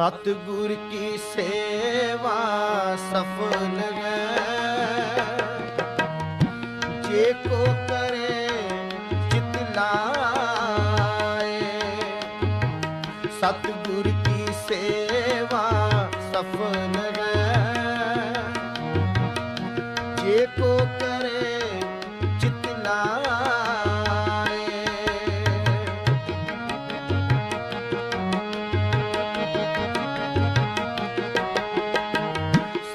ਸਤਿਗੁਰ ਕੀ ਸੇਵਾ ਸਫਲ ਹੈ। ਜੇ ਕੋ ਕਰੇ ਚਿਤ ਲਾਏ। ਸਤਿਗੁਰ ਕੀ ਸੇਵਾ ਸਫਲ ਹੈ। ਜੇ ਕੋ ਕਰੇ ਚਿਤ ਲਾਏ।